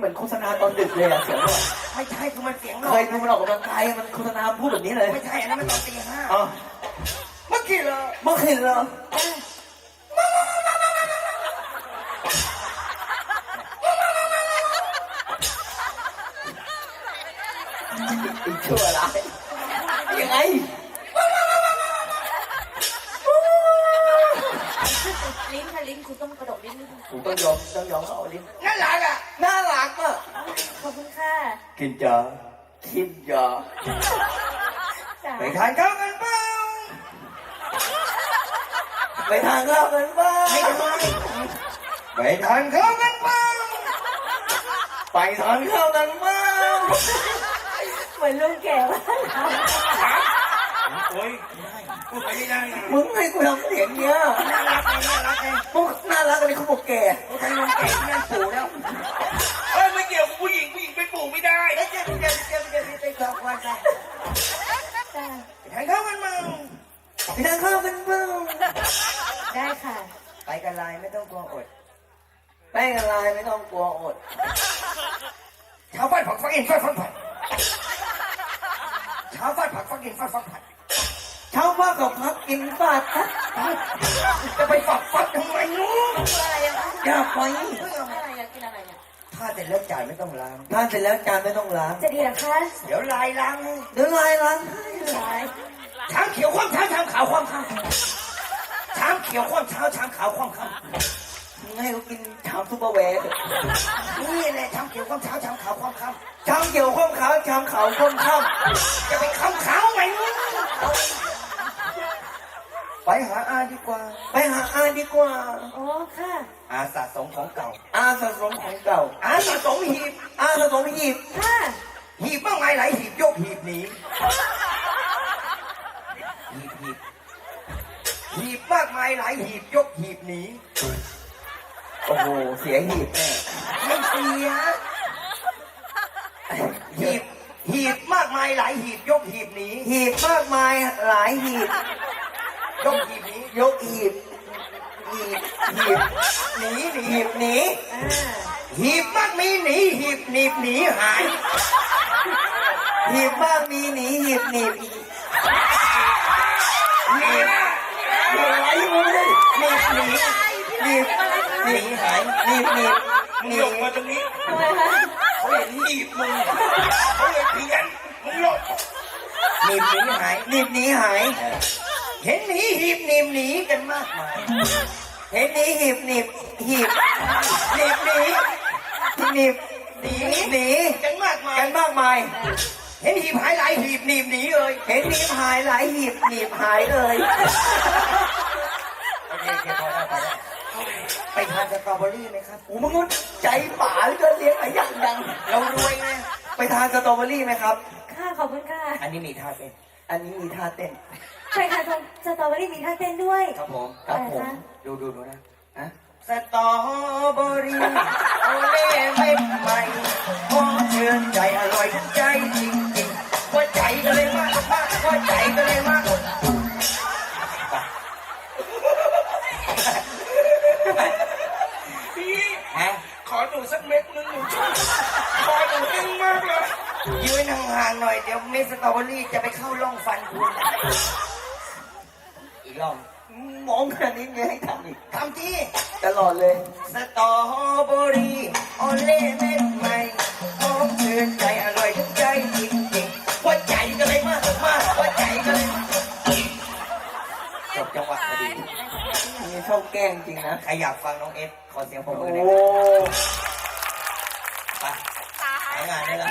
เหมือนโฆษณาตอนดึกเลยอะเสียงเนี่ยไม่ใช่คือมันเสียงหลเคอยดูมันออกกำลังกายมันโฆษณาพูดแบบนี้เลยไม่ใช่อันนั้นมันตอนตีห้าอ๋อเมื่อกี้เหรอเมื่อคืนเหรออีกชั่วร้ายยังไง ลิ้นค่ะลิ้นคุณต้องกระดกลิ้นนิดนึง ผมต้องยอมต้องยอมเขาเอาลิ้น นั่นหลักอะ น่ารักอะขอบคุณค่ะกินจ้ากินจ้าจ้าไปทานข้าวกันเปล่าไปทานข้าวกันบ้างไม่ได้ไปทานข้าวกันเปล่าไปทานข้าวกันบ้างเหมือนลุงแก่มากโอ้ยพูดไปไม่ได้นะมึงให้กูทำเสียงเนี้ยน่ารักไงน่ารักไงมึงน่ารักอะไรเขาบอกแก่กูทำนมแก่ ไปทานข้าวกันเปล่าไปทานข้าวกันบ้างได้ค่ะ ไปกันไลน์ไม่ต้องกลัวอดแป้งอะไรไม่ต้องกลัวอดเช้าฟาดผักฟักอินฟาดฟักผัดเช้าฟาดผักฟักอินฟาดฟักผัดเช้าว่ากับพักกินฟาดครับจะไปฝักฟักทำไมนู้นอะไรอะคะอย่าไปอะไรอยากกินอะไรเนี่ยถ้าเสร็จแล้วจ่ายไม่ต้องล้างทานเสร็จแล้วจานไม่ต้องล้าง จะดีเหรอคะ เดี๋ยวลายล้างให้เดี๋ยวลายล้างห ลายช้างเขียวคว่ำช้าช้างขาวคว่ำข้างช้างเขียวคว่ำเช้าชางขาวคว่ำข้างมึงให้เขากินชามซุปเปอร์แวร์เถอะนี่แหละช้างเขียวคว่ำเช้าชางขาวคว่ำข้างชามเขียวข้มขาวชามขาวข้มข้าจะไปคำขาวไหมนู้นไปหาอาดีกว่า ไปหาอาดีกว่า อ๋อค่ะ อาสะสมของเก่า อาสะสมของเก่า อาสะสมหีบ อาสะสมหีบ ค่ะ หีบบ้างไงไหลหีบยกหีบหนี หีบหีบหีบมากมายหลายหีบยกหีบหนีโอ้โหเสียหีบแน่ไม่เสียหีบหีบมากมายหลายหีบยกหีบหนีหีบมากมายหลายหีบยกหีบหนียกหีบหีบหีบหนีหนีหีบหนีอ่าหีบมากมีหนีหีบหนีบหนีหายหีบบ้างมีหนีหีบหนีบอีก หนีหนีอะไรมึงเลยหนีบหนีหนีหนีหายหนีบหนีบมึงหลบมาตรงนี้ทำไมคะเขาเห็นหนีบมึงเขาเลยเพี้ยนมึงหลบหนีบหนีหายหนีบหนีหาย เห็นหนีหีบหนีบหนีกันมากมายเห็นหนีหีบหนีบหีบหนีบหนีหนีบหนีหนีกันมากมายกันมากมาย เห็นหีบหายหลายหีบหนีบหนีเลยเห็นหนีบหายหลายหีบหนีบหายเลยโอเคโอเคพอแล้วพอแล้วไปทานสตรอเบอรี่ไหมครับโอ้มึงก็ใจป่าเหลือเกินเลี้ยงอะไรอย่างดังเรารวยไงไปทานสตรอเบอรี่ไหมครับ ค่ะขอบคุณค่ะอันนี้มีท่าเต้นอันนี้มีท่าเต้นใครคะสตรอเบอรี่มีท่าเต้นด้วย ครับผมครับผมดูดูดูนะอะสตรอเบอรี่โอเล่เม็ดใหม่ ใจก็เลยมาพี่ฮะขอดูสักเม็ดนึงหนูชอบขอดูนึงมากเลยยืนห่างๆหน่อยเดี๋ยวเม็ดสตรอเบอรี่จะไปเข้าร่องฟันคุณ อีกรอบมองขนาดนี้ยังให้ทำอีกทำที่ตลอดเลย สตรอเบอรี่โอเล่เม็ดใหม่หอมชื่นใจอร่อยถึงใจ ชอบแกล้งจริงนะ ใครอยากฟังน้องเอสขอเสียงปรบมืโอ้อหน่อยไปหางานได้แล้ว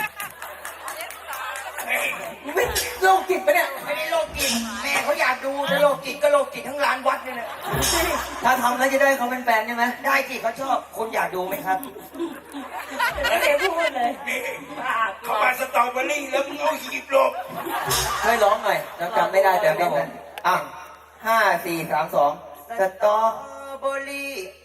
มึงเป็นโรคจิตปะเนี่ยไม่ได้โลกจิตแม่เขาอยากดูแต่โลกจิตก็โลกจิตทั้งร้านวัดเลยนะถ้าทำแล้วจะได้เขาเป็นแฟนใช่ไหมได้จิเขาชอบคนอยากดูไหมครับ ไม่ได้พูดเลยเขามาสตรอเบอรี่แล้วมึงเอาหีบหลบช่วยร้องหน่อยเราจำไม่ได้แต่เป็นนั้นอะห้าสี่สามสอง สตอเบอรี่โอเล่เม็ด